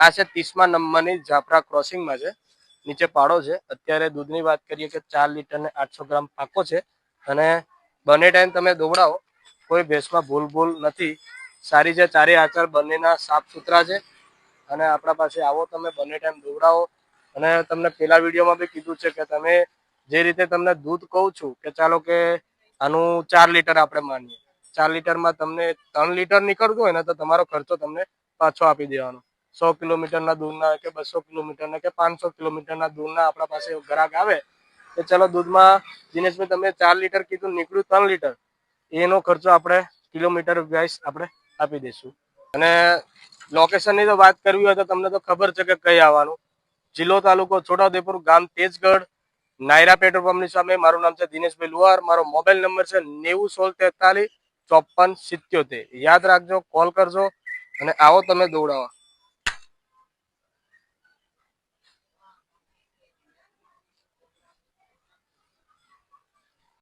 આ છે ત્રીસમા નંબરની જાફરા ક્રોસિંગમાં છે. નીચે પાડો છે. અત્યારે દૂધની વાત કરીએ કે ચાર લીટર ને આઠસો ગ્રામ પાકો છે અને બંને ટાઈમ તમે દોવડાવો, કોઈ ભેંસમાં ભૂલ ભૂલ નથી. સારી છે, ચારે આચાર બંનેના સાફ સુથરા છે. અને આપણા પાસે આવો તમે બંને ટાઈમ દોવડાવો. અને તમને પેલા વિડીયોમાં બી કીધું છે કે તમે જે રીતે તમને દૂધ કહું છું કે ચાલો કે આનું ચાર લીટર આપણે માનીએ. ચાર લીટરમાં તમને ત્રણ લીટર નીકળતું હોય ને તો તમારો ખર્ચો તમને પાછો આપી દેવાનો. સો કિલોમીટરના દૂરના કે બસો કિલોમીટરના કે પાંચસો કિલોમીટરના દૂરના આપણા પાસે ગ્રાહક આવે કે ચલો દૂધમાં દિનેશભાઈ તમે ચાર લીટર કીધું, નીકળ્યું ત્રણ લીટર. એનો ખર્ચો આપણે કિલોમીટર વાઇઝ આપણે આપી દઈશું. અને લોકેશનની તો વાત કરવી હોય તો તમને તો ખબર છે કે કઈ આવવાનું. જિલ્લો તાલુકો છોટાઉદેપુર, ગામ તેજગઢ. નાયરા પેટ્રોલ પંપની સામે મારું નામ છે દિનેશભાઈ લુહાર. મારો મોબાઈલ નંબર છે નેવું સોળ તેતાલીસ ચોપન સિત્યોતેર. યાદ રાખજો, કોલ કરજો અને આવો તમે દોડાવા.